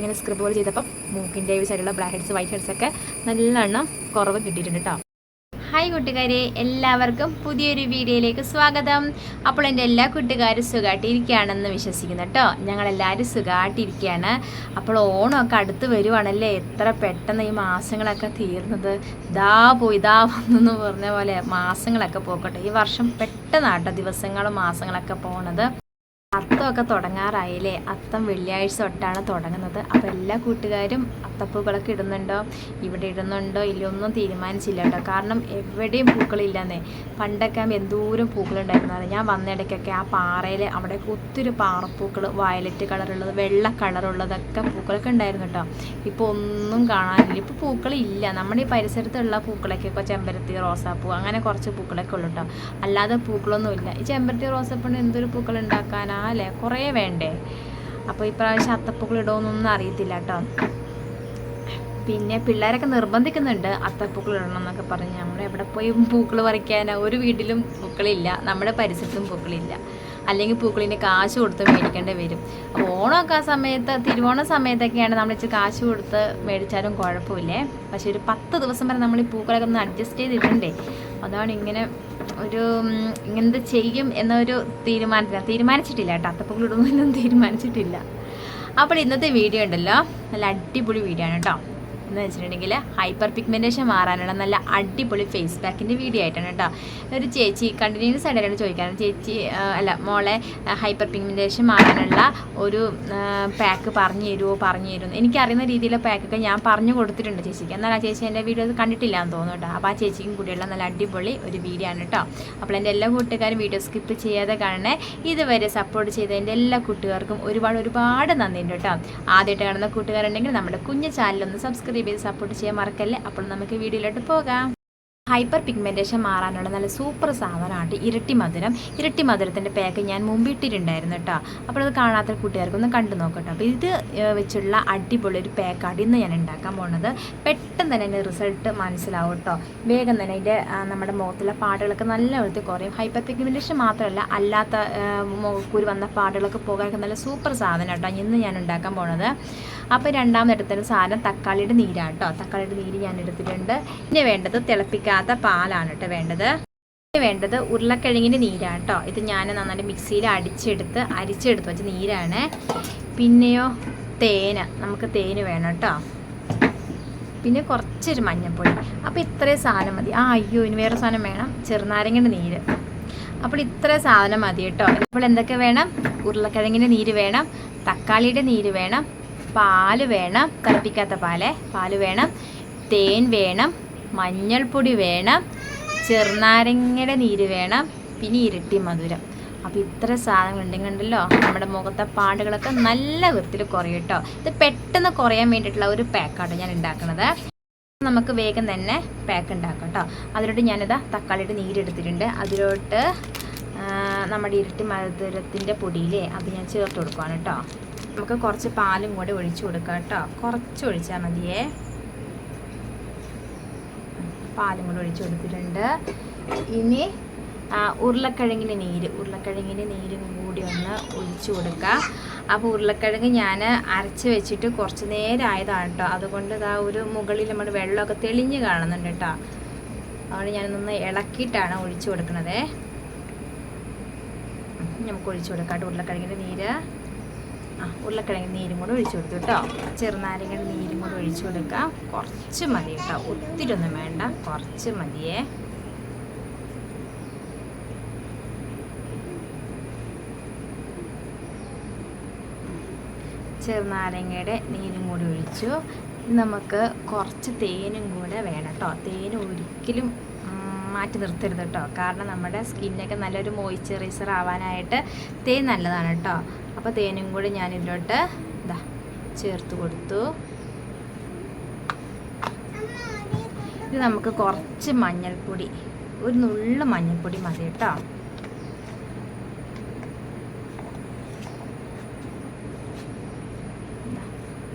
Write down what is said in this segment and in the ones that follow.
ഇങ്ങനെ സ്ക്രിബ് പോലെ ചെയ്തപ്പം മൂക്കിന്റെ ഒരു സൈഡിലുള്ള ബ്ലാക്ക് ഹെഡ്സ് വൈറ്റ് ഹെഡ്സ് ഒക്കെ നല്ലെണ്ണം കുറവ് കിട്ടിയിട്ടുണ്ട് കേട്ടോ ഹായ് കൂട്ടുകാരെ എല്ലാവർക്കും പുതിയൊരു വീഡിയോയിലേക്ക് സ്വാഗതം. അപ്പോൾ എന്റെ എല്ലാ കൂട്ടുകാരും സുഖമായിട്ടിരിക്കുകയാണെന്ന് വിശ്വസിക്കുന്നു കേട്ടോ ഞങ്ങളെല്ലാവരും സുഖമായിട്ടിരിക്കുകയാണ് അപ്പോൾ ഓണമൊക്കെ അടുത്ത് വരുവാണല്ലേ? എത്ര പെട്ടെന്ന് ഈ മാസങ്ങളൊക്കെ തീർന്നത്? ഇതാ പോയി ഇതാ വന്നെന്ന് പറഞ്ഞ പോലെ മാസങ്ങളൊക്കെ പോക്കട്ടെ. ഈ വർഷം പെട്ടെന്നാട്ടോ ദിവസങ്ങളും മാസങ്ങളൊക്കെ പോണത്. അത്തമൊക്കെ തുടങ്ങാറായില്ലേ? അത്തം വെള്ളിയാഴ്ച തൊട്ടാണ് തുടങ്ങുന്നത്. അപ്പോൾ എല്ലാ കൂട്ടുകാരും അത്തപ്പൂക്കളൊക്കെ ഇടുന്നുണ്ടോ? ഇവിടെ ഇടുന്നുണ്ടോ? ഇല്ലൊന്നും തീരുമാനിച്ചില്ല കേട്ടോ. കാരണം എവിടെയും പൂക്കളില്ലെന്നേ. പണ്ടൊക്കെ എന്തോരം പൂക്കളുണ്ടായിരുന്നത് ഞാൻ വന്നിടയ്ക്കൊക്കെ ആ പാറയിൽ അവിടെ ഒത്തിരി പാറപ്പൂക്കൾ വയലറ്റ് കളറുള്ളത് വെള്ള കളറുള്ളതൊക്കെ പൂക്കളൊക്കെ ഉണ്ടായിരുന്നു കേട്ടോ. ഇപ്പോൾ ഒന്നും കാണാനില്ല. ഇപ്പോൾ പൂക്കളില്ല. നമ്മുടെ ഈ പരിസരത്തുള്ള പൂക്കളൊക്കെ ഇപ്പോൾ ചെമ്പരത്തി റോസാപ്പൂ അങ്ങനെ കുറച്ച് പൂക്കളൊക്കെ ഉള്ളൂ കേട്ടോ. അല്ലാതെ പൂക്കളൊന്നുമില്ല. ഈ ചെമ്പരത്തി റോസാപ്പൂണ് എന്തൊരു പൂക്കൾ ഉണ്ടാക്കാനാ അല്ലേ? കുറേ വേണ്ടേ? അപ്പോൾ ഇപ്രാവശ്യം അത്തപ്പൂക്കൾ ഇടുമെന്നൊന്നും അറിയത്തില്ല കേട്ടോ. പിന്നെ പിള്ളേരൊക്കെ നിർബന്ധിക്കുന്നുണ്ട് അത്തപ്പൂക്കൾ ഇടണം എന്നൊക്കെ പറഞ്ഞ്. നമ്മൾ എവിടെ പോയി പൂക്കൾ പറിക്കാനാ ഒരു വീട്ടിലും പൂക്കളില്ല. നമ്മുടെ പരിസരത്തും പൂക്കളില്ല. അല്ലെങ്കിൽ പൂക്കളിന്റെ കാശ് കൊടുത്ത് മേടിക്കേണ്ടി വരും. അപ്പോൾ ഓണമൊക്കെ ആ സമയത്ത് തിരുവോണ സമയത്തൊക്കെയാണ് നമ്മൾ ഇച്ചിരി കാശ് കൊടുത്ത് മേടിച്ചാലും കുഴപ്പമില്ലേ? പക്ഷേ ഒരു പത്ത് ദിവസം വരെ നമ്മൾ ഈ പൂക്കളൊക്കെ ഒന്ന് അഡ്ജസ്റ്റ് ചെയ്തിട്ടുണ്ടേ അതാണ് ഇങ്ങനെ ഒരു ഇങ്ങനത്തെ ചെയ്യും എന്നൊരു തീരുമാനത്തിലാണ് തീരുമാനിച്ചിട്ടില്ല കേട്ടോ. അത്തപ്പൂക്കൾ ഇടുന്നൊന്നും തീരുമാനിച്ചിട്ടില്ല. അപ്പോൾ ഇന്നത്തെ വീഡിയോ ഉണ്ടല്ലോ. നല്ല അടിപൊളി വീഡിയോ ആണ് കേട്ടോ. എന്ന് വെച്ചിട്ടുണ്ടെങ്കിൽ ഹൈപ്പർ പിഗ്മെന്റേഷൻ മാറാനുള്ള നല്ല അടിപൊളി ഫേസ് പാക്കിന്റെ വീഡിയോ ആയിട്ടാണ് കേട്ടോ. ഒരു ചേച്ചി കണ്ടിന്യൂസ് ആയിട്ടാണ് ചോദിക്കാറ്? ചേച്ചി അല്ല മോളെ ഹൈപ്പർ പിഗ്മെന്റേഷൻ മാറാനുള്ള ഒരു പാക്ക് പറഞ്ഞു തരുമോ പറഞ്ഞു തരുമോ എനിക്കറിയുന്ന രീതിയിലെ പാക്കൊക്കെ ഞാൻ പറഞ്ഞു കൊടുത്തിട്ടുണ്ട് ചേച്ചിക്ക്. എന്നാൽ ആ ചേച്ചി എന്റെ വീഡിയോ കണ്ടിട്ടില്ല എന്ന് തോന്നുന്നു കേട്ടോ. അപ്പോൾ ആ ചേച്ചിക്കും കൂടിയുള്ള നല്ല അടിപൊളി ഒരു വീഡിയോ ആണ് കേട്ടോ. അപ്പോൾ എന്റെ എല്ലാ കൂട്ടുകാരും വീഡിയോ സ്കിപ്പ് ചെയ്യാതെ കാണണേ. ഇതുവരെ സപ്പോർട്ട് ചെയ്ത എന്റെ എല്ലാ കൂട്ടുകാർക്കും ഒരുപാട് ഒരുപാട് നന്ദിയുണ്ട് കേട്ടോ. ആദ്യമായിട്ട് കാണുന്ന കൂട്ടുകാരുണ്ടെങ്കിൽ നമ്മുടെ കുഞ്ഞു ചാനലൊന്ന് സബ്സ്ക്രൈബ് ചെയ്ത് സപ്പോർട്ട് ചെയ്യാൻ മറക്കല്ലേ? അപ്പോൾ നമുക്ക് വീഡിയോയിലോട്ട് പോകാം. ഹൈപ്പർ പിഗ്മെന്റേഷൻ മാറാനുള്ള നല്ല സൂപ്പർ സാധനമാണ് ഇരട്ടി മധുരം. ഇരട്ടി മധുരത്തിന്റെ പാക്ക് ഞാൻ മുമ്പ് ഇട്ടിട്ടുണ്ടായിരുന്നു കേട്ടോ. അപ്പോൾ അത് കാണാത്ത കൂട്ടുകാർക്കൊന്ന് കണ്ടു നോക്കട്ടോ അപ്പോൾ ഇത് വെച്ചുള്ള അടിപൊളി ഒരു പാക്കാണ് ഇന്ന് ഞാൻ ഉണ്ടാക്കാൻ പോകുന്നത് പെട്ടെന്ന് തന്നെ അതിന്റെ റിസൾട്ട് മനസ്സിലാവും കേട്ടോ. വേഗം തന്നെ അതിന്റെ നമ്മുടെ മുഖത്തുള്ള പാടുകളൊക്കെ നല്ല വൃത്തി കുറയും. ഹൈപ്പർ പിഗ്മെന്റേഷൻ മാത്രമല്ല അല്ലാത്ത മുഖക്കൂരി വന്ന പാടുകളൊക്കെ പോകാനൊക്കെ നല്ല സൂപ്പർ സാധനം കേട്ടോ ഇന്ന് ഞാൻ ഉണ്ടാക്കാൻ പോണത്. അപ്പോൾ രണ്ടാമത് എടുത്തൊരു സാധനം തക്കാളിയുടെ നീരാണ് കേട്ടോ. തക്കാളിയുടെ നീര് ഞാൻ എടുത്തിട്ടുണ്ട്. ഇനി വേണ്ടത് തിളപ്പിക്കാത്ത പാലാണ് കേട്ടോ വേണ്ടത്. വേണ്ടത് ഉരുളക്കിഴങ്ങിന്റെ നീരാണ് കേട്ടോ. ഇത് ഞാൻ നന്നായിട്ട് മിക്സിയിൽ അടിച്ചെടുത്ത് അരിച്ചെടുത്ത് വെച്ച നീരാണ്. പിന്നെയോ തേന്. നമുക്ക് തേന് വേണം കേട്ടോ. പിന്നെ കുറച്ചൊരു മഞ്ഞൾപ്പൊടി. അപ്പോൾ ഇത്രയും സാധനം മതി. ആ അയ്യോ ഇനി വേറെ സാധനം വേണം. ചെറുനാരങ്ങയുടെ നീര്. അപ്പോൾ ഇത്രയും സാധനം മതി കേട്ടോ. അപ്പോൾ എന്തൊക്കെ വേണം? ഉരുളക്കിഴങ്ങിന്റെ നീര് വേണം. തക്കാളിയുടെ നീര് വേണം. പാൽ വേണം. തിളപ്പിക്കാത്ത പാൽ. പാൽ വേണം. തേൻ വേണം. മഞ്ഞൾപ്പൊടി വേണം ചെറുനാരങ്ങയുടെ നീര് വേണം പിന്നെ ഇരട്ടി മധുരം. അപ്പോൾ ഇത്ര സാധനങ്ങൾ ഉണ്ടെങ്കിൽ ഉണ്ടല്ലോ നമ്മുടെ മുഖത്തെ പാടുകളൊക്കെ നല്ല വൃത്തിയിൽ കുറയും കേട്ടോ. ഇത് പെട്ടെന്ന് കുറയാൻ വേണ്ടിയിട്ടുള്ള ഒരു പാക്കാണ് ഞാൻ ഉണ്ടാക്കുന്നത് നമുക്ക് വേഗം തന്നെ പാക്ക് ഉണ്ടാക്കാം കേട്ടോ. അതിലോട്ട് ഞാനിതാ തക്കാളിയുടെ നീരെടുത്തിട്ടുണ്ട് അതിലോട്ട് നമ്മുടെ ഇരട്ടി മധുരത്തിന്റെ പൊടിയിലേ അത് ഞാൻ ചേർത്ത് കൊടുക്കുകയാണ് കേട്ടോ. നമുക്ക് കുറച്ച് പാലും കൂടെ ഒഴിച്ചു കൊടുക്കാം കേട്ടോ. കുറച്ച് ഒഴിച്ചാൽ മതിയേ. പാലും കൂടെ ഒഴിച്ചു കൊടുത്തിട്ടുണ്ട്. ഇനി ഉരുളക്കിഴങ്ങിന്റെ നീര്. ഉരുളക്കിഴങ്ങിന്റെ നീരും കൂടി ഒന്ന് ഒഴിച്ചു കൊടുക്കുക അപ്പോൾ ഉരുളക്കിഴങ്ങ് ഞാൻ അരച്ച് വെച്ചിട്ട് കുറച്ച് നേരമായതാണ് കേട്ടോ അതുകൊണ്ട് ഇതാ ഒരു മുകളിൽ നമ്മുടെ വെള്ളമൊക്കെ തെളിഞ്ഞ് കാണുന്നുണ്ട് കേട്ടോ അതുകൊണ്ട് ഞാനൊന്ന് ഇളക്കിയിട്ടാണ് ഒഴിച്ചു കൊടുക്കുന്നത് നമുക്ക് ഒഴിച്ചു കൊടുക്കാം കേട്ടോ ഉരുളക്കിഴങ്ങിന്റെ നീര്. ആ ഉരുളക്കിഴങ്ങ് നീരും കൂടെ ഒഴിച്ചു കൊടുത്തു കേട്ടോ. ചെറുനാരങ്ങയുടെ നീരും കൂടെ ഒഴിച്ചു കൊടുക്കാം കുറച്ച് മതി കേട്ടോ. ഒത്തിരി ഒന്നും വേണ്ട. കുറച്ച് മതിയേ. ചെറുനാരങ്ങയുടെ നീരും കൂടി ഒഴിച്ചു. നമുക്ക് കുറച്ച് തേനും കൂടെ വേണം കേട്ടോ. തേൻ ഒരിക്കലും മാറ്റി നിർത്തരുത് കേട്ടോ. കാരണം നമ്മുടെ സ്കിന്നൊക്കെ നല്ലൊരു മോയ്സ്ചറൈസർ ആവാനായിട്ട് തേൻ നല്ലതാണ് കേട്ടോ. അപ്പോൾ തേനും കൂടി ഞാൻ ഇതിലോട്ട് ഇതാ ചേർത്ത് കൊടുത്തു. ഇത് നമുക്ക് കുറച്ച് മഞ്ഞൾപ്പൊടി ഒരു നുള്ളു മഞ്ഞൾപ്പൊടി മതി കേട്ടോ.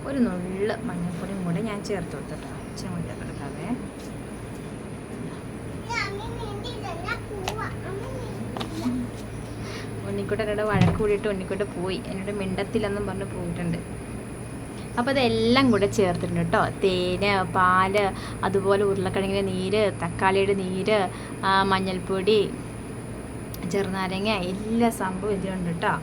ഒരു നുള്ള് മഞ്ഞൾപ്പൊടിയും കൂടെ ഞാൻ ചേർത്ത് കൊടുത്തിട്ടോ ഇച്ചിരി കൂടി ഉണ്ണിക്കുട്ടനോട് വഴക്ക് കൂടിയിട്ട് ഉണ്ണിക്കുട്ട പോയി. എന്നോട് മിണ്ടത്തില്ലെന്നും പറഞ്ഞ് പോയിട്ടുണ്ട്. അപ്പോൾ അതെല്ലാം കൂടെ ചേർത്തിട്ടുണ്ട് കേട്ടോ. തേന് പാൽ അതുപോലെ ഉരുളക്കിഴങ്ങിന്റെ നീര് തക്കാളിയുടെ നീര് മഞ്ഞൾപ്പൊടി ചെറുനാരങ്ങ എല്ലാ സംഭവം ഇതിലുണ്ട് കേട്ടോ.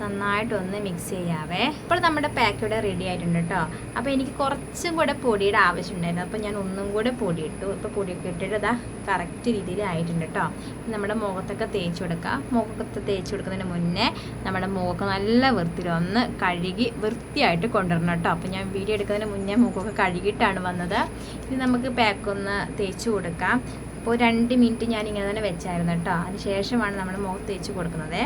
നന്നായിട്ടൊന്ന് മിക്സ് ചെയ്യാവേ. ഇപ്പോൾ നമ്മുടെ പാക്ക് ഇവിടെ റെഡി ആയിട്ടുണ്ട് കേട്ടോ അപ്പോൾ എനിക്ക് കുറച്ചും കൂടെ പൊടിയുടെ ആവശ്യമുണ്ടായിരുന്നു. അപ്പോൾ ഞാൻ ഒന്നും കൂടെ പൊടി ഇട്ടു ഇപ്പോൾ പൊടിയൊക്കെ ഇട്ടിട്ട് ഇതാ കറക്റ്റ് രീതിയിൽ ആയിട്ടുണ്ട് കേട്ടോ നമ്മുടെ മുഖത്തൊക്കെ തേച്ച് കൊടുക്കുക മുഖത്തൊക്കെ തേച്ച് കൊടുക്കുന്നതിന് മുന്നേ നമ്മുടെ മുഖമൊക്കെ നല്ല വൃത്തിയിൽ ഒന്ന് കഴുകി വൃത്തിയായിട്ട് കൊണ്ടുവരണം കേട്ടോ അപ്പോൾ ഞാൻ വീഡിയോ എടുക്കുന്നതിന് മുന്നേ മുഖമൊക്കെ കഴുകിയിട്ടാണ് വന്നത്. ഇനി നമുക്ക് പാക്ക് ഒന്ന് തേച്ച് കൊടുക്കാം. അപ്പോൾ രണ്ട് മിനിറ്റ് ഞാൻ ഇങ്ങനെ തന്നെ വെച്ചായിരുന്നു കേട്ടോ അതിന് ശേഷമാണ് നമ്മൾ മുഖത്ത് തേച്ച് കൊടുക്കുന്നത്.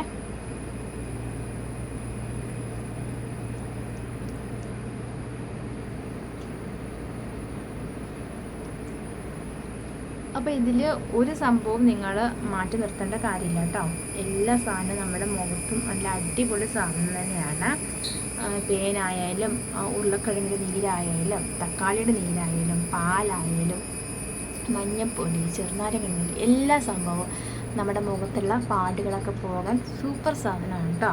അപ്പോൾ ഇതിൽ ഒരു സംഭവം നിങ്ങൾ മാറ്റി നിർത്തേണ്ട കാര്യമില്ല കേട്ടോ. എല്ലാ സാധനവും നമ്മുടെ മുഖത്തും നല്ല അടിപൊളി സാധനം തന്നെയാണ്. പേനായാലും ഉരുളക്കിഴങ്ങിന്റെ നീരായാലും തക്കാളിയുടെ നീരായാലും പാലായാലും മഞ്ഞപ്പൊടി ചെറുനാരങ്ങ നീര് എല്ലാ സംഭവവും നമ്മുടെ മുഖത്തുള്ള പാടുകളൊക്കെ പോകാൻ സൂപ്പർ സാധനമാണ് കേട്ടോ.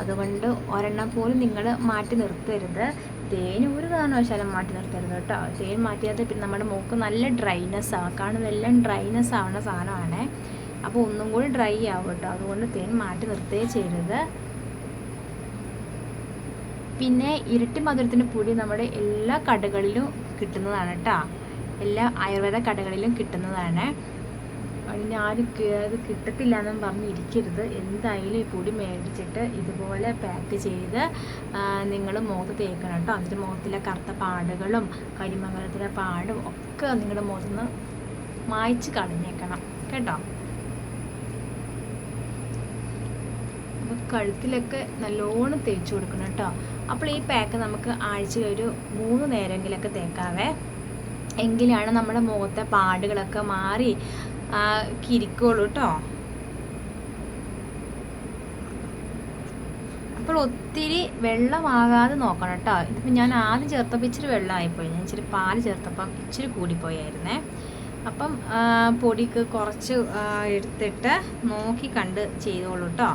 അതുകൊണ്ട് ഒരെണ്ണം പോലും നിങ്ങൾ മാറ്റി നിർത്തരുത്. തേൻ ഒരു കാരണവശാലും മാറ്റി നിർത്തരുത് കേട്ടോ. തേൻ മാറ്റിയാൽ പിന്നെ നമ്മുടെ മൂക്ക് നല്ല ഡ്രൈനെസ് ആവും എല്ലാം ഡ്രൈനെസ് ആവുന്ന സാധനമാണ്. അപ്പോൾ ഒന്നും കൂടി ഡ്രൈ ആവും കേട്ടോ. അതുകൊണ്ട് തേൻ മാറ്റി നിർത്തേ ചെയ്യരുത്. പിന്നെ ഇരട്ടി മധുരത്തിന്റെ പൊടി നമ്മുടെ എല്ലാ കടകളിലും കിട്ടുന്നതാണ് കേട്ടോ. എല്ലാ ആയുർവേദ കടകളിലും കിട്ടുന്നതാണ്. അതിന് ആരും അത് കിട്ടത്തില്ല എന്നും പറഞ്ഞിരിക്കരുത്. എന്തായാലും ഈ പൊടി മേടിച്ചിട്ട് ഇതുപോലെ പാക്ക് ചെയ്ത് നിങ്ങൾ മുഖത്ത് തേക്കണം കേട്ടോ. എന്നിട്ട് മുഖത്തിലെ കറുത്ത പാടുകളും കരിമംഗലത്തിലെ പാടും ഒക്കെ നിങ്ങളുടെ മുഖത്ത് നിന്ന് മായ്ച്ച് കളഞ്ഞേക്കണം കേട്ടോ. കഴുത്തിലൊക്കെ നല്ലോണം തേച്ച് കൊടുക്കണം കേട്ടോ. അപ്പോൾ ഈ പാക്ക് നമുക്ക് ആഴ്ചയിൽ ഒരു മൂന്ന് നേരമെങ്കിലൊക്കെ തേക്കാവേ. എങ്കിലാണ് നമ്മുടെ മുഖത്തെ പാടുകളൊക്കെ മാറി കിരിക്കുള്ളൂ കേട്ടോ അപ്പോൾ ഒത്തിരി വെള്ളമാകാതെ നോക്കണം കേട്ടോ ഇതിപ്പോൾ ഞാൻ ആദ്യം ചേർത്തപ്പോൾ ഇച്ചിരി വെള്ളമായിപ്പോയി. ഞാൻ ഇച്ചിരി പാൽ ചേർത്തപ്പം ഇച്ചിരി കൂടിപ്പോയായിരുന്നേ. അപ്പം പൊടിക്ക് കുറച്ച് എടുത്തിട്ട് നോക്കി കണ്ട് ചെയ്തോളൂ കേട്ടോ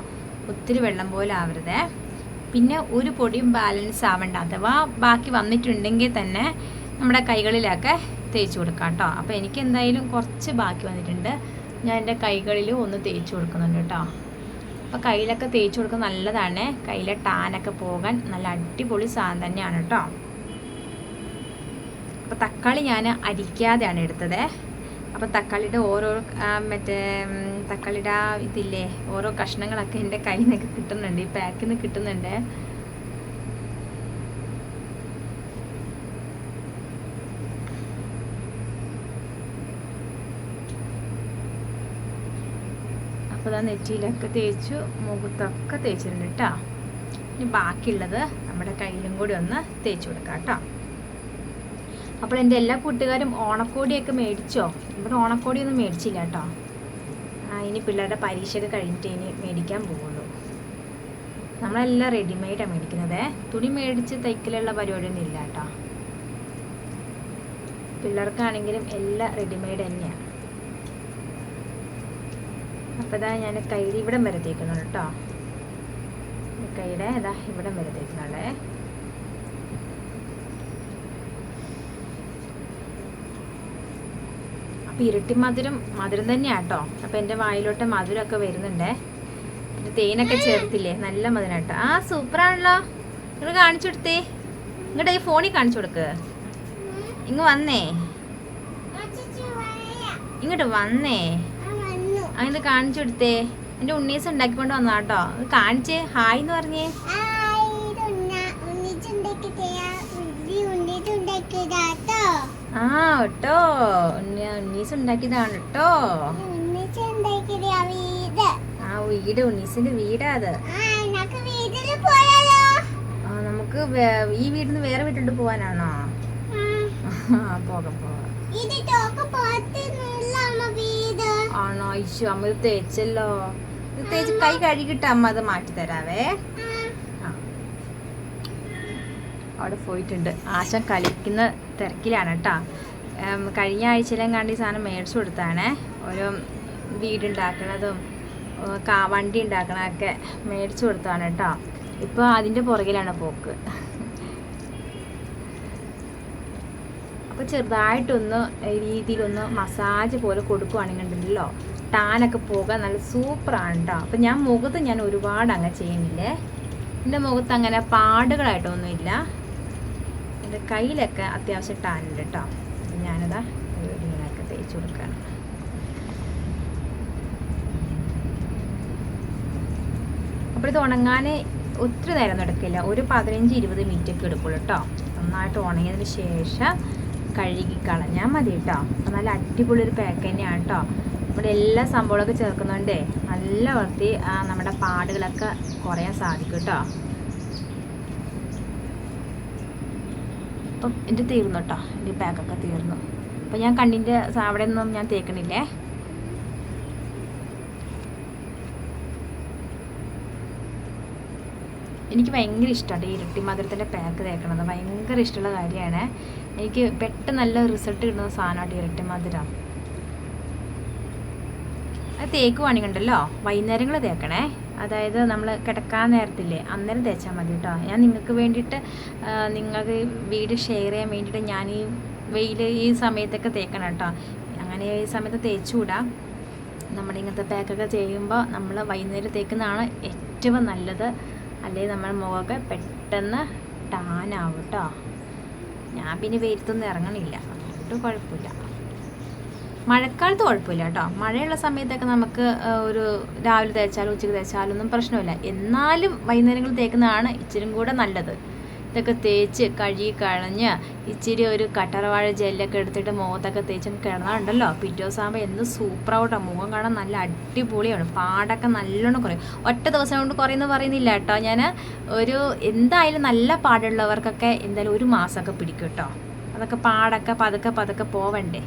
ഒത്തിരി വെള്ളം പോലെ ആവരുതേ. പിന്നെ ഒരു പൊടിയും ബാലൻസ് ആവണ്ട. അഥവാ ബാക്കി വന്നിട്ടുണ്ടെങ്കിൽ തന്നെ നമ്മുടെ കൈകളിലൊക്കെ തേച്ച് കൊടുക്കാം കേട്ടോ. അപ്പോൾ എനിക്ക് എന്തായാലും കുറച്ച് ബാക്കി വന്നിട്ടുണ്ട്. ഞാൻ എന്റെ കൈകളിൽ ഒന്ന് തേച്ച് കൊടുക്കുന്നുണ്ട് കേട്ടോ. അപ്പോൾ കയ്യിലൊക്കെ തേച്ച് കൊടുക്കുന്നത് നല്ലതാണ്. കയ്യിലെ ടാനൊക്കെ പോകാൻ നല്ല അടിപൊളി സാധനം തന്നെയാണ് കേട്ടോ. അപ്പോൾ തക്കാളി ഞാൻ അരിക്കാതെയാണ് എടുത്തത്. അപ്പോൾ തക്കാളിയുടെ ഓരോ മറ്റേ തക്കാളിയുടെ ഇതില്ലേ ഓരോ കഷ്ണങ്ങളൊക്കെ എന്റെ കയ്യിൽ നിന്നൊക്കെ കിട്ടുന്നുണ്ട്. ഈ പാക്കിൽ നിന്ന് കിട്ടുന്നുണ്ട്. അപ്പോൾ ആ നെറ്റിയിലൊക്കെ തേച്ചു മുഖത്തൊക്കെ തേച്ചിട്ടുണ്ട് കേട്ടോ ഇനി ബാക്കിയുള്ളത് നമ്മുടെ കയ്യിലും കൂടി ഒന്ന് തേച്ച് കൊടുക്കാം കേട്ടോ അപ്പോൾ എന്റെ എല്ലാ കൂട്ടുകാരും ഓണക്കോടിയൊക്കെ മേടിച്ചോ? ഇവിടെ ഓണക്കോടിയൊന്നും മേടിച്ചില്ല കേട്ടോ ഇനി പിള്ളേരുടെ പരീക്ഷയൊക്കെ കഴിഞ്ഞിട്ട് ഇനി മേടിക്കാൻ പോകുള്ളൂ. നമ്മളെല്ലാം റെഡിമെയ്ഡാണ് മേടിക്കുന്നത്. തുണി മേടിച്ച് തയ്ക്കലുള്ള പരിപാടിയൊന്നും ഇല്ല കേട്ടോ പിള്ളേർക്കാണെങ്കിലും എല്ലാം റെഡിമെയ്ഡ് തന്നെയാണ് അപ്പോൾ ഇതാ ഞാൻ കയ്യിൽ ഇവിടം വരെ തേക്കുന്നുള്ളൂ കേട്ടോ. കൈയുടെ ഇതാ ഇവിടം വരെ തേക്കുന്നുള്ളേ അപ്പോൾ ഇരട്ടി മധുരം മധുരം തന്നെയാണ് കേട്ടോ. അപ്പോൾ എന്റെ വായിലോട്ട് മധുരമൊക്കെ വരുന്നുണ്ടേ. പിന്നെ തേനൊക്കെ ചേർത്തില്ലേ? നല്ല മധുരം കേട്ടോ. ആ സൂപ്പറാണല്ലോ. നിങ്ങൾ കാണിച്ചു കൊടുത്തേ. ഇങ്ങോട്ട് ഈ ഫോണിൽ കാണിച്ചു കൊടുക്ക്. ഇങ്ങ് വന്നേ. ഇങ്ങോട്ട് വന്നേ. അങ്ങനെ കാണിച്ചു കൊടുത്തേ എന്റെ ഉണ്ണീസ് ഉണ്ടാക്കിക്കൊണ്ട് വന്നാ കേട്ടോ കാണിച്ച്. ഹായ് എന്ന് പറഞ്ഞേ. ആ കേട്ടോ. ഉണ്ണി ഉണ്ണീസ് ഉണ്ടാക്കിയതാണ് കേട്ടോ. ആ വീട്. ഉണ്ണീസിന്റെ വീടാ അത്. ആ നമുക്ക് ഈ വീട്ടിൽ നിന്ന് വേറെ വീട്ടിലോട്ട് പോവാനാണോ? ആ. പോകാം പോകാം. ആണോ? ഇഷ്യു അമ്മ ഇത് തേച്ചല്ലോ. ഇത് തേച്ച് കൈ കഴുകിട്ട് അമ്മ അത് മാറ്റി തരാവേ. അവിടെ പോയിട്ടുണ്ട്. ആശ കളിക്കുന്ന തിരക്കിലാണ് കേട്ടോ. കഴിഞ്ഞ ആഴ്ചയിലും കണ്ട് സാധനം മേടിച്ചു കൊടുത്താണ് ഓരോ വീടുണ്ടാക്കണതും കാ- വണ്ടി ഉണ്ടാക്കണതൊക്കെ മേടിച്ചു കൊടുത്താണ് കേട്ടോ. ഇപ്പോൾ അതിന്റെ പുറകിലാണ് പോക്ക്. അപ്പോൾ ചെറുതായിട്ടൊന്ന് രീതിയിലൊന്ന് മസാജ് പോലെ കൊടുക്കുവാണെങ്കിൽ ഉണ്ടല്ലോ ടാനൊക്കെ പോകാൻ നല്ല സൂപ്പറാണ് കേട്ടോ അപ്പം ഞാൻ മുഖത്ത് ഞാൻ ഒരുപാട് അങ്ങനെ ചെയ്യുന്നില്ലേ? എന്റെ മുഖത്ത് അങ്ങനെ പാടുകളായിട്ടൊന്നുമില്ല. എന്റെ കയ്യിലൊക്കെ അത്യാവശ്യം ടാനുണ്ട് കേട്ടോ ഞാനതാ ഇങ്ങനെയൊക്കെ തേച്ച് കൊടുക്കുകയാണ് അപ്പോൾ ഇത് ഉണങ്ങാൻ ഒത്തിരി നേരം എടുക്കില്ല. ഒരു പതിനഞ്ച് ഇരുപത് മിനിറ്റ് ഒക്കെ എടുക്കുള്ളൂ കേട്ടോ നന്നായിട്ട് ഉണങ്ങിയതിന് ശേഷം കഴുകി കളഞ്ഞാൽ മതി കേട്ടോ നല്ല അടിപൊളി ഒരു പാക്ക് തന്നെയാണ് കേട്ടോ ഇവിടെ എല്ലാ സംഭവങ്ങളൊക്കെ ചേർക്കുന്നുണ്ടേ നല്ല വൃത്തി നമ്മുടെ പാടുകളൊക്കെ കുറയാൻ സാധിക്കും കേട്ടോ അപ്പം എന്റെ തീർന്നു കേട്ടോ എന്റെ പാക്കൊക്കെ തീർന്നു. അപ്പം ഞാൻ കണ്ണിന്റെ അവിടെ ഒന്നും ഞാൻ തേക്കണില്ലേ? എനിക്ക് ഭയങ്കര ഇഷ്ടമാണ് ഈ ഇരട്ടി മധുരത്തിന്റെ പാക്ക് തേക്കണത്. ഭയങ്കര ഇഷ്ടമുള്ള കാര്യമാണ്. എനിക്ക് പെട്ടെന്ന് നല്ല റിസൾട്ട് കിട്ടുന്ന സാധനമാണ് ഇരട്ടി മധുരം. അത് തേക്കുവാണെങ്കിൽ ഉണ്ടല്ലോ? വൈകുന്നേരങ്ങൾ തേക്കണേ. അതായത് നമ്മൾ കിടക്കാൻ നേരത്തില്ലേ? അന്നേരം തേച്ചാൽ മതി കേട്ടോ. ഞാൻ നിങ്ങൾക്ക് വേണ്ടിയിട്ട് നിങ്ങൾക്ക് വീട് ഷെയർ ചെയ്യാൻ വേണ്ടിയിട്ട് ഞാൻ ഈ വെയിൽ ഈ സമയത്തൊക്കെ തേക്കണം കേട്ടോ. അങ്ങനെ ഈ സമയത്ത് തേച്ചുകൂടാ. നമ്മുടെ ഇങ്ങനത്തെ പാക്കൊക്കെ ചെയ്യുമ്പോൾ നമ്മൾ വൈകുന്നേരം തേക്കുന്നതാണ് ഏറ്റവും നല്ലത്. അല്ലെങ്കിൽ നമ്മുടെ മുഖമൊക്കെ പെട്ടെന്ന് ടാനാവും കേട്ടോ ഞാൻ പിന്നെ വെയിലത്തൊന്നും ഇറങ്ങണില്ല. അതുകൊണ്ട് കുഴപ്പമില്ല. മഴക്കാലത്ത് കുഴപ്പമില്ല കേട്ടോ മഴയുള്ള സമയത്തൊക്കെ നമുക്ക് ഒരു രാവിലെ തേച്ചാലും ഉച്ചയ്ക്ക് തേച്ചാലും ഒന്നും പ്രശ്നമില്ല. എന്നാലും വൈകുന്നേരങ്ങളിൽ തേക്കുന്നതാണ് ഇച്ചിരി കൂടെ നല്ലത്. ഇതൊക്കെ തേച്ച് കഴുകി കളഞ്ഞ് ഇച്ചിരി ഒരു കട്ടറവാഴ ജെല്ലൊക്കെ എടുത്തിട്ട് മുഖത്തൊക്കെ തേച്ച് കിടന്നാണ്ടല്ലോ. പിറ്റേ ദിവസം ആകുമ്പോൾ സൂപ്പർ സൂപ്പറാവട്ടോ മുഖം കാണാൻ നല്ല അടിപൊളിയാണ്. പാടൊക്കെ നല്ലോണം കുറയും. ഒറ്റ ദിവസം കൊണ്ട് കുറയുന്നു പറയുന്നില്ല കേട്ടോ ഞാൻ ഒരു എന്തായാലും നല്ല പാടുള്ളവർക്കൊക്കെ എന്തായാലും ഒരു മാസമൊക്കെ പിടിക്കും കേട്ടോ. അതൊക്കെ പാടൊക്കെ പതുക്കെ പതുക്കെ പോവണ്ടേ.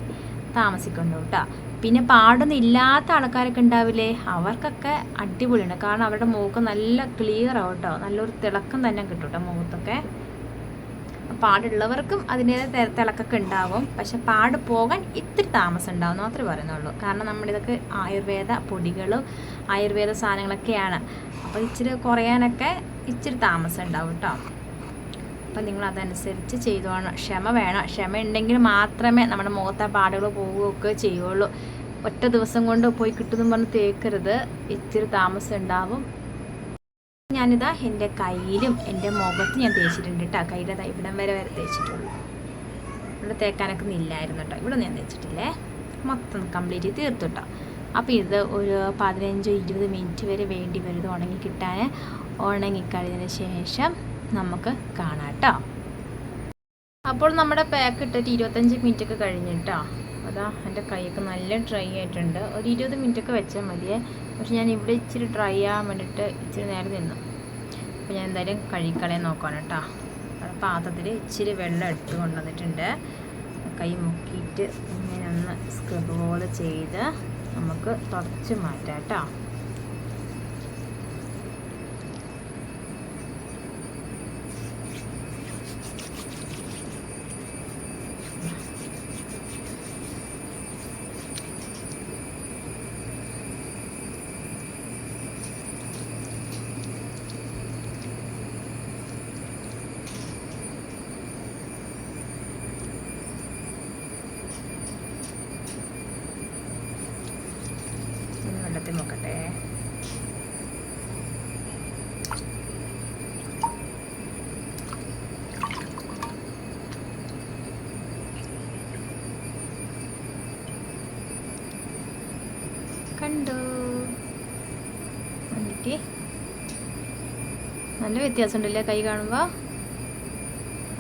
താമസിക്കുന്നു കേട്ടോ. പിന്നെ പാടൊന്നും ഇല്ലാത്ത ആൾക്കാരൊക്കെ ഉണ്ടാവില്ലേ? അവർക്കൊക്കെ അടിപൊളിയാണ് കാരണം അവരുടെ മുഖം നല്ല ക്ലിയർ ആവും കേട്ടോ നല്ലൊരു തിളക്കം തന്നെ കിട്ടും കേട്ടോ മുഖത്തൊക്കെ. പാടുള്ളവർക്കും അതിന്റെ തിളക്കൊക്കെ ഉണ്ടാവും. പക്ഷെ പാട് പോകാൻ ഇത്തിരി താമസം ഉണ്ടാവും മാത്രമേ പറയുന്നുള്ളൂ. കാരണം നമ്മുടെ ഇതൊക്കെ ആയുർവേദ പൊടികളും ആയുർവേദ സാധനങ്ങളൊക്കെയാണ്. അപ്പോൾ ഇച്ചിരി കുറയാനൊക്കെ ഇച്ചിരി താമസം ഉണ്ടാവും കേട്ടോ അപ്പം നിങ്ങൾ അതനുസരിച്ച് ചെയ്തോണം. ക്ഷമ വേണം. ക്ഷമ ഉണ്ടെങ്കിൽ മാത്രമേ നമ്മുടെ മുഖത്തെ പാടുകൾ പോവുകയൊക്കെ ചെയ്യുള്ളൂ. ഒറ്റ ദിവസം കൊണ്ട് പോയി കിട്ടുമെന്ന് പറഞ്ഞ് തേക്കരുത്. ഇച്ചിരി താമസം ഉണ്ടാവും. ഞാനിതാ എന്റെ കയ്യിലും എന്റെ മുഖത്തും ഞാൻ തേച്ചിട്ടുണ്ട് കേട്ടോ കയ്യിലെ ഇവിടം വരെ വരെ തേച്ചിട്ടുള്ളൂ. ഇവിടെ തേക്കാനൊക്കെ നില്ലായിരുന്നു കേട്ടോ ഇവിടെ ഞാൻ തേച്ചിട്ടില്ലേ? മൊത്തം കംപ്ലീറ്റ് തീർത്തു കേട്ടോ അപ്പോൾ ഇത് ഒരു പതിനഞ്ചോ ഇരുപത് മിനിറ്റ് വരെ വേണ്ടി വരുന്നത് ഉണങ്ങി കിട്ടാൻ. ഉണങ്ങിക്കഴിഞ്ഞതിന് ശേഷം നമുക്ക് കാണാം കേട്ടോ അപ്പോൾ നമ്മുടെ പാക്ക് ഇട്ടിട്ട് ഇരുപത്തഞ്ച് മിനിറ്റ് ഒക്കെ കഴിഞ്ഞിട്ടോ അതാ എന്റെ കൈയൊക്കെ നല്ല ഡ്രൈ ആയിട്ടുണ്ട്. ഒരു ഇരുപത് മിനിറ്റൊക്കെ വെച്ചാൽ മതിയേ. പക്ഷെ ഞാൻ ഇവിടെ ഇച്ചിരി ഡ്രൈ ആകാൻ വേണ്ടിയിട്ട് ഇച്ചിരി നേരം നിന്നു. അപ്പോൾ ഞാൻ എന്തായാലും കഴുകിക്കളയാൻ നോക്കണം കേട്ടോ. പാത്രത്തിൽ ഇച്ചിരി വെള്ളം എടുത്ത് കൊണ്ടുവന്നിട്ടുണ്ട്. കൈ മുക്കിയിട്ട് ഇങ്ങനെ ഒന്ന് സ്ക്രബ് പോലെ ചെയ്ത് നമുക്ക് തുടച്ച് മാറ്റാം കേട്ടോ വെള്ളത്തിൽ നോക്കട്ടെ കണ്ടു. എന്നിട്ട് നല്ല വ്യത്യാസം ഉണ്ടല്ലേ കൈ കാണുമ്പോൾ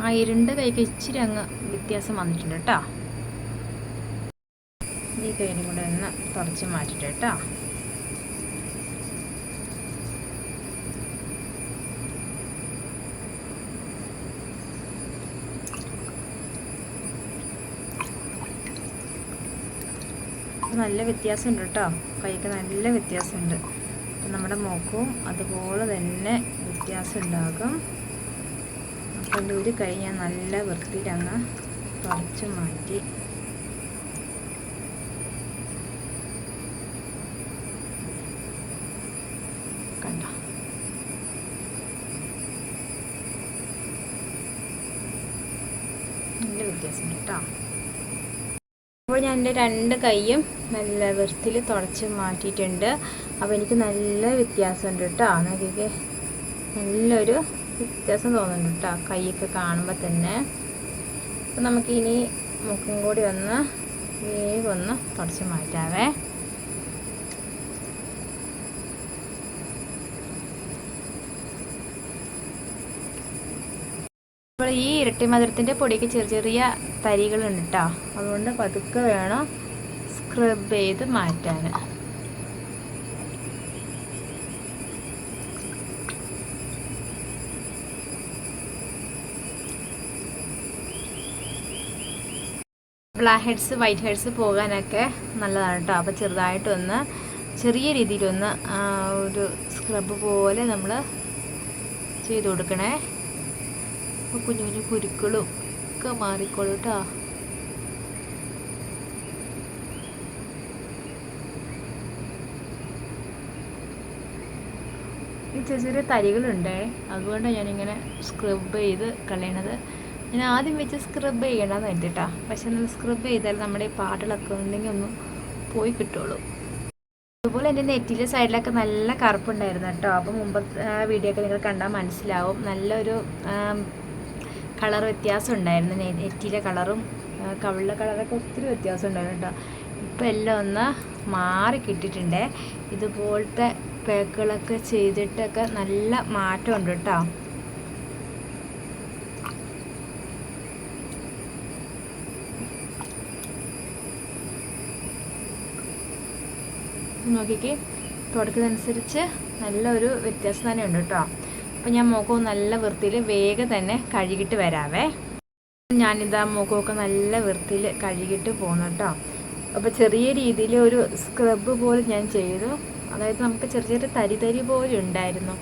ആ ഇരുണ്ട കൈക്ക് ഇച്ചിരി അങ്ങ് വ്യത്യാസം വന്നിട്ടുണ്ട് കേട്ടോ. ഈ കൈനും കൂടെ ഒന്ന് തുടച്ച് മാറ്റിട്ട് കേട്ടോ. നല്ല വ്യത്യാസമുണ്ട് കേട്ടോ. കൈക്ക് നല്ല വ്യത്യാസമുണ്ട്. അപ്പം നമ്മുടെ മുഖവും അതുപോലെ തന്നെ വ്യത്യാസം ഉണ്ടാകും അപ്പം ഒരു കൈ ഞാൻ നല്ല വൃത്തിയിലങ്ങ് തുടച്ച് മാറ്റി. നല്ല വ്യത്യാസമുണ്ട് കേട്ടോ. അപ്പോൾ ഞാൻ എന്റെ രണ്ട് കൈയും നല്ല വൃത്തിയിൽ തുടച്ച് മാറ്റിയിട്ടുണ്ട്. അപ്പോൾ എനിക്ക് നല്ല വ്യത്യാസമുണ്ട് കേട്ടോ. നോക്കിയൊക്കെ നല്ലൊരു വ്യത്യാസം തോന്നുന്നുണ്ട് കേട്ടോ കൈയൊക്കെ കാണുമ്പോൾ തന്നെ. അപ്പോൾ നമുക്കിനി മുഖം കൂടി ഒന്ന് വേഗം ഒന്ന് തുടച്ച് മാറ്റാവേ. അപ്പോൾ ഈ ഇരട്ടി മധുരത്തിന്റെ പൊടിയൊക്കെ ചെറിയ ചെറിയ തരികളുണ്ട് കേട്ടോ. അതുകൊണ്ട് പതുക്കെ വേണം സ്ക്രബ് ചെയ്ത് മാറ്റാൻ ബ്ലാക്ക് ഹെഡ്സ് വൈറ്റ് ഹെഡ്സ് പോകാനൊക്കെ നല്ലതാണ് കേട്ടോ അപ്പോൾ ചെറുതായിട്ടൊന്ന് ചെറിയ രീതിയിലൊന്ന് ഒരു സ്ക്രബ് പോലെ നമ്മൾ ചെയ്ത് കൊടുക്കണേ. അപ്പോൾ കുഞ്ഞു കുഞ്ഞു കുരുക്കളും ഒക്കെ മാറിക്കോളൂ കേട്ടോ ഈ ചെറിയ ചെറിയ തരികളുണ്ടേ അതുകൊണ്ടാണ് ഞാനിങ്ങനെ സ്ക്രബ് ചെയ്ത് കളയണത്. ഞാൻ ആദ്യം വെച്ച് സ്ക്രബ് ചെയ്യണമെന്ന് കണ്ടിട്ടാ പക്ഷെ നമ്മൾ സ്ക്രബ് ചെയ്താൽ നമ്മുടെ ഈ പാടുകളൊക്കെ ഉണ്ടെങ്കിൽ ഒന്ന് പോയി കിട്ടുള്ളൂ. അതുപോലെ എന്റെ നെറ്റിലെ സൈഡിലൊക്കെ നല്ല കറുപ്പുണ്ടായിരുന്നു കേട്ടോ. അപ്പോൾ മുമ്പ് വീഡിയോ ഒക്കെ നിങ്ങൾ കണ്ടാൽ മനസ്സിലാവും. നല്ലൊരു കളർ വ്യത്യാസം ഉണ്ടായിരുന്നു. നെറ്റിയിലെ കളറും കവിളിലെ കളറൊക്കെ ഒത്തിരി വ്യത്യാസം ഉണ്ടായിരുന്നു കേട്ടോ. ഇപ്പോൾ എല്ലാം ഒന്ന് മാറി കിട്ടിയിട്ടുണ്ട്. ഇതുപോലത്തെ പാക്കുകളൊക്കെ ചെയ്തിട്ടൊക്കെ നല്ല മാറ്റമുണ്ട് കേട്ടോ. നോക്കിക്ക്. തുടക്കുന്നതനുസരിച്ച് നല്ലൊരു വ്യത്യാസം തന്നെ ഉണ്ട് കേട്ടോ. അപ്പം ഞാൻ മുഖവും നല്ല വൃത്തിയിൽ വേഗം തന്നെ കഴുകിയിട്ട് വരാവേ. ഞാനിതാ മുഖമൊക്കെ നല്ല വൃത്തിയിൽ കഴുകിയിട്ട് പോകുന്നു കേട്ടോ. അപ്പോൾ ചെറിയ രീതിയിൽ ഒരു സ്ക്രബ് പോലെ ഞാൻ ചെയ്തു. അതായത് നമുക്ക് ചെറിയ ചെറിയ തരി തരി പോലെ ഉണ്ടായിരുന്നു.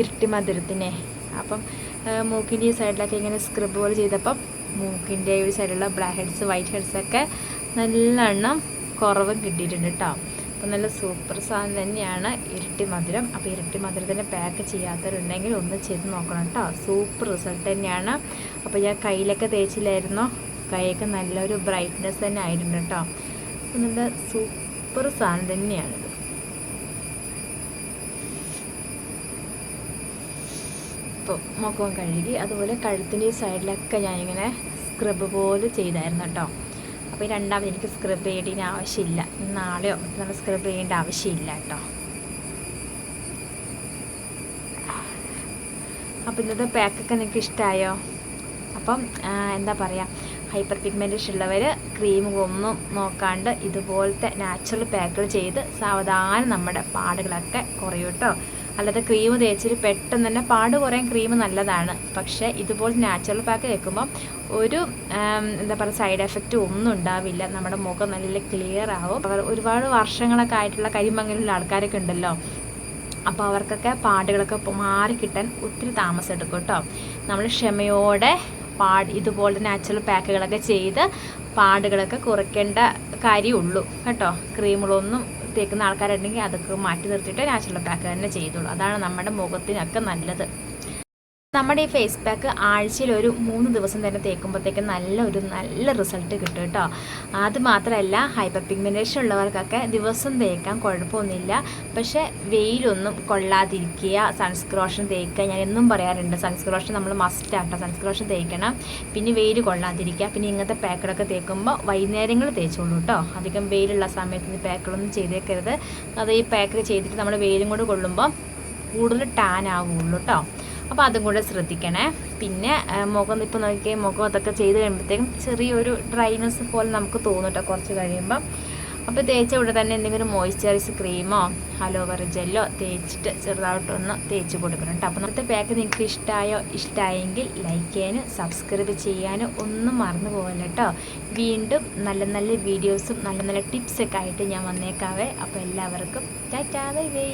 ഇരട്ടി മധുരത്തിനെ. അപ്പം മൂക്കിന്റെ ഈ സൈഡിലൊക്കെ ഇങ്ങനെ സ്ക്രബ് പോലെ ചെയ്തപ്പം മൂക്കിന്റെ ഒരു സൈഡിലുള്ള ബ്ലാക്ക് ഹെഡ്സ് വൈറ്റ് ഹെഡ്സൊക്കെ നല്ലെണ്ണം കുറവ് കിട്ടിയിട്ടുണ്ട് കേട്ടോ അപ്പം നല്ല സൂപ്പർ സാധനം തന്നെയാണ് ഇരട്ടി മധുരം. അപ്പോൾ ഇരട്ടി മധുരത്തിന്റെ പാക്ക് ചെയ്യാത്തവരുണ്ടെങ്കിൽ ഒന്ന് ചെയ്ത് നോക്കണം കേട്ടോ സൂപ്പർ റിസൾട്ട് തന്നെയാണ്. അപ്പോൾ ഞാൻ കയ്യിലൊക്കെ തേച്ചില്ലായിരുന്നു? കൈയൊക്കെ നല്ലൊരു ബ്രൈറ്റ്നെസ് തന്നെ ആയിട്ടുണ്ട് കേട്ടോ നല്ല സൂപ്പർ സാധനം തന്നെയാണിത് ഇപ്പോൾ മുഖവും കഴുകി അതുപോലെ കഴുത്തിന്റെ സൈഡിലൊക്കെ ഞാനിങ്ങനെ സ്ക്രബ് പോലെ ചെയ്തായിരുന്നു കേട്ടോ. അപ്പോൾ രണ്ടാമത് എനിക്ക് സ്ക്രബ് ചെയ്യേണ്ട ആവശ്യമില്ല. നാളെയോ നമ്മൾ സ്ക്രബ് ചെയ്യേണ്ട ആവശ്യമില്ല കേട്ടോ. അപ്പോൾ ഇന്നത്തെ പാക്കൊക്കെ നിങ്ങൾക്ക് ഇഷ്ടമായോ അപ്പം എന്താ പറയുക ഹൈപ്പർ പിഗ്മെന്റേഷൻ ഉള്ളവർ ക്രീം ഒന്നും നോക്കാണ്ട് ഇതുപോലത്തെ നാച്ചുറൽ പാക്കുകൾ ചെയ്ത് സാവധാനം നമ്മുടെ പാടുകളൊക്കെ കുറയൂട്ടോ അല്ലാതെ ക്രീം തേച്ചിട്ട് പെട്ടെന്ന് തന്നെ പാട് കുറേ ക്രീം നല്ലതാണ്. പക്ഷേ ഇതുപോലെ നാച്ചുറൽ പാക്ക് തേക്കുമ്പം ഒരു എന്താ പറയുക സൈഡ് എഫക്റ്റ് ഒന്നും ഉണ്ടാവില്ല. നമ്മുടെ മുഖം നല്ല ക്ലിയർ ആവും. ഒരുപാട് വർഷങ്ങളൊക്കെ ആയിട്ടുള്ള കരിമങ്ങലുള്ള ആൾക്കാരൊക്കെ ഉണ്ടല്ലോ. അപ്പോൾ അവർക്കൊക്കെ പാടുകളൊക്കെ മാറി കിട്ടാൻ ഒത്തിരി താമസം എടുക്കും കേട്ടോ. നമ്മൾ ക്ഷമയോടെ പാട് ഇതുപോലെ നാച്ചുറൽ പാക്കുകളൊക്കെ ചെയ്ത് പാടുകളൊക്കെ കുറയ്ക്കേണ്ട കാര്യമുള്ളൂ കേട്ടോ. ക്രീമുകളൊന്നും തേക്കുന്ന ആൾക്കാരുണ്ടെങ്കിൽ അതൊക്കെ മാറ്റി നിർത്തിയിട്ട് നാച്ചുറൽ പാക്ക് തന്നെ ചെയ്തോളൂ. അതാണ് നമ്മുടെ മുഖത്തിനൊക്കെ നല്ലത്. നമ്മുടെ ഈ ഫേസ് പാക്ക് ആഴ്ചയിൽ ഒരു മൂന്ന് ദിവസം തന്നെ തേക്കുമ്പോഴത്തേക്ക് നല്ലൊരു നല്ല റിസൾട്ട് കിട്ടും കേട്ടോ. അത് മാത്രമല്ല ഹൈപ്പർ പിഗ്മെന്റേഷൻ ഉള്ളവർക്കൊക്കെ ദിവസം തേക്കാൻ കുഴപ്പമൊന്നുമില്ല. പക്ഷേ വെയിലൊന്നും കൊള്ളാതിരിക്കുക സൺസ്ക്രോഷൻ തേക്കുക ഞാൻ എന്നും പറയാറുണ്ട് സൺസ്ക്രോഷൻ നമ്മൾ മസ്റ്റ് ആട്ടോ സൺസ്ക്രോഷൻ തേക്കണം. പിന്നെ വെയിൽ കൊള്ളാതിരിക്കുക. പിന്നെ ഇങ്ങനത്തെ പാക്കഡൊക്കെ തേക്കുമ്പോൾ വൈകുന്നേരങ്ങൾ തേച്ചോളൂ കേട്ടോ. അധികം വെയിലുള്ള സമയത്ത് പാക്കുകളൊന്നും ചെയ്തേക്കരുത്. അത് ഈ പാക്ക് ചെയ്തിട്ട് നമ്മൾ വെയിലും കൂടെ കൊള്ളുമ്പോൾ കൂടുതൽ ടാൻ ആവുള്ളൂ കേട്ടോ. അപ്പോൾ അതും കൂടെ ശ്രദ്ധിക്കണേ. പിന്നെ മുഖം ഇപ്പോൾ നോക്കി മുഖം അതൊക്കെ ചെയ്ത് കഴിയുമ്പോഴത്തേക്കും ചെറിയൊരു ഡ്രൈനെസ് പോലെ നമുക്ക് തോന്നും കുറച്ച് കഴിയുമ്പം. അപ്പോൾ തേച്ച ഇവിടെ തന്നെ എന്തെങ്കിലും മോയ്സ്ചറൈസ് ക്രീമോ അലോവേറ ജെല്ലോ തേച്ചിട്ട് ചെറുതായിട്ടൊന്ന് തേച്ച് കൊടുക്കണം കേട്ടോ അപ്പോൾ നമ്മുടെ പാക്ക് നിങ്ങൾക്ക് ഇഷ്ടമായോ ഇഷ്ടമായെങ്കിൽ ലൈക്ക് ചെയ്യാനും സബ്സ്ക്രൈബ് ചെയ്യാനും ഒന്നും മറന്നു പോകല്ല കേട്ടോ വീണ്ടും നല്ല നല്ല വീഡിയോസും നല്ല നല്ല ടിപ്സൊക്കെ ആയിട്ട് ഞാൻ വന്നേക്കാവേ. അപ്പോൾ എല്ലാവർക്കും ടാറ്റാ ബൈ ബൈ.